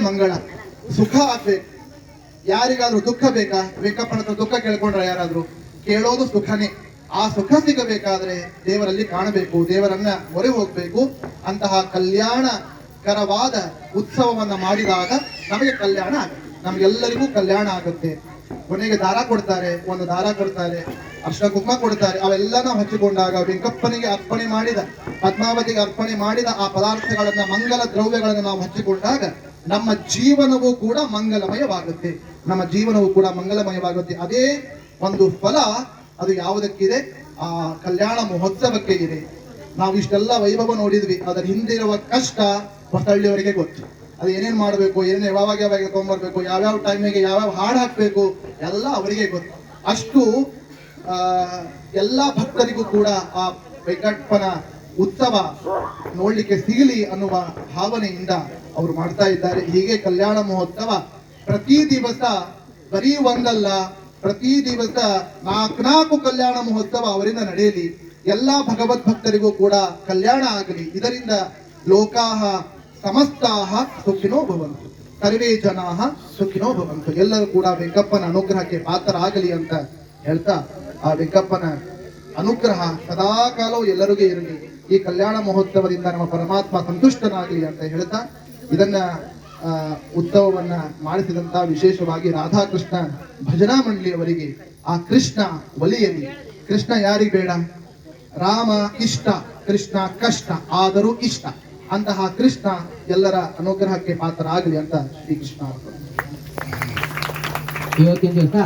ಮಂಗಳ. ಸುಖ ಆಗ್ಬೇಕು. ಯಾರಿಗಾದ್ರೂ ದುಃಖ ಬೇಕಾ? ವೆಂಕಪ್ಪನ ದುಃಖ ಕೇಳ್ಕೊಂಡ್ರ ಯಾರಾದ್ರೂ? ಕೇಳೋದು ಸುಖನೇ. ಆ ಸುಖ ಸಿಗಬೇಕಾದ್ರೆ ದೇವರಲ್ಲಿ ಕಾಣಬೇಕು. ದೇವರನ್ನ ಮೊರೆ ಹೋಗ್ಬೇಕು. ಅಂತಹ ಕಲ್ಯಾಣಕರವಾದ ಉತ್ಸವವನ್ನ ಮಾಡಿದಾಗ ನಮಗೆ ಕಲ್ಯಾಣ ಆಗುತ್ತೆ. ನಮ್ಗೆಲ್ಲರಿಗೂ ಕಲ್ಯಾಣ ಆಗುತ್ತೆ. ಕೊನೆಗೆ ದಾರ ಕೊಡ್ತಾರೆ. ಒಂದು ದಾರ ಕೊಡ್ತಾರೆ. ಅರ್ಶನ ಕುಂಕುಮ ಕೊಡ್ತಾರೆ. ಅವೆಲ್ಲ ನಾವು ಹಚ್ಚಿಕೊಂಡಾಗ ವೆಂಕಪ್ಪನಿಗೆ ಅರ್ಪಣೆ ಮಾಡಿದ, ಪದ್ಮಾವತಿಗೆ ಅರ್ಪಣೆ ಮಾಡಿದ ಆ ಪದಾರ್ಥಗಳನ್ನ, ಮಂಗಲ ದ್ರವ್ಯಗಳನ್ನು ನಾವು ಹಚ್ಚಿಕೊಂಡಾಗ ನಮ್ಮ ಜೀವನವೂ ಕೂಡ ಮಂಗಲಮಯವಾಗುತ್ತೆ. ನಮ್ಮ ಜೀವನವು ಕೂಡ ಮಂಗಲಮಯವಾಗುತ್ತೆ. ಅದೇ ಒಂದು ಫಲ ಅದು ಯಾವುದಕ್ಕಿದೆ? ಆ ಕಲ್ಯಾಣ ಮಹೋತ್ಸವಕ್ಕೆ ಇದೆ. ನಾವು ಇಷ್ಟೆಲ್ಲ ವೈಭವ ನೋಡಿದ್ವಿ. ಅದರ ಹಿಂದಿರುವ ಕಷ್ಟ ಹೊಸಹಳ್ಳಿಯವರಿಗೆ ಗೊತ್ತು. ಅದು ಏನೇನ್ ಮಾಡಬೇಕು, ಏನೇನು ಯಾವಾಗ ಯಾವಾಗ ತಗೊಂಡ್ಬರ್ಬೇಕು ಯಾವ್ಯಾವ ಟೈಮಿಗೆ ಯಾವ್ಯಾವ ಹಾಡು ಹಾಕ್ಬೇಕು, ಎಲ್ಲ ಅವರಿಗೆ ಗೊತ್ತು. ಅಷ್ಟು ಎಲ್ಲಾ ಭಕ್ತರಿಗೂ ಕೂಡ ಆ ವೆಂಕಟಪ್ಪನ ಉತ್ಸವ ನೋಡ್ಲಿಕ್ಕೆ ಸಿಗಲಿ ಅನ್ನುವ ಭಾವನೆಯಿಂದ ಅವರು ಮಾಡ್ತಾ ಇದ್ದಾರೆ. ಹೀಗೆ ಕಲ್ಯಾಣ ಮಹೋತ್ಸವ ಪ್ರತಿ ದಿವಸ ಬರೀ ಒಂದಲ್ಲ, ಪ್ರತಿ ದಿವಸ ನಾಲ್ಕು ಕಲ್ಯಾಣ ಮಹೋತ್ಸವ ಅವರಿಂದ ನಡೆಯಲಿ. ಎಲ್ಲಾ ಭಗವದ್ ಭಕ್ತರಿಗೂ ಕೂಡ ಕಲ್ಯಾಣ ಆಗಲಿ. ಇದರಿಂದ ಲೋಕಾಹ ಸಮಸ್ತಾಹ ಸುಖಿನೋ ಭವಂತು. ಸರ್ವೇ ಜನಾಹ ಸುಖಿನೋ ಭವಂತು. ಎಲ್ಲರೂ ಕೂಡ ವೆಂಕಪ್ಪನ ಅನುಗ್ರಹಕ್ಕೆ ಪಾತ್ರರಾಗಲಿ ಅಂತ ಹೇಳ್ತಾ ಆ ವೆಂಕಪ್ಪನ ಅನುಗ್ರಹ ಸದಾಕಾಲವೂ ಎಲ್ಲರಿಗೂ ಇರಲಿ. ಈ ಕಲ್ಯಾಣ ಮಹೋತ್ಸವದಿಂದ ನಮ್ಮ ಪರಮಾತ್ಮ ಸಂತುಷ್ಟನಾಗಲಿ ಅಂತ ಹೇಳ್ತಾ ಇದನ್ನ ಉತ್ಸವವನ್ನ ಮಾಡಿಸಿದಂತ ವಿಶೇಷವಾಗಿ ರಾಧಾಕೃಷ್ಣ ಭಜನಾ ಮಂಡಳಿಯವರಿಗೆ ಆ ಕೃಷ್ಣ ಒಲಿಯಲಿ ಕೃಷ್ಣ ಯಾರಿಗೆ ಬೇಡ? ರಾಮ ಇಷ್ಟ, ಕೃಷ್ಣ ಕಷ್ಟ, ಆದರೂ ಇಷ್ಟ. ಅಂತಹ ಕೃಷ್ಣ ಎಲ್ಲರ ಅನುಗ್ರಹಕ್ಕೆ ಪಾತ್ರ ಆಗಲಿ ಅಂತ ಶ್ರೀಕೃಷ್ಣ ಕೃಷ್ಣ ಇವತ್ತಿನ ದಿವಸ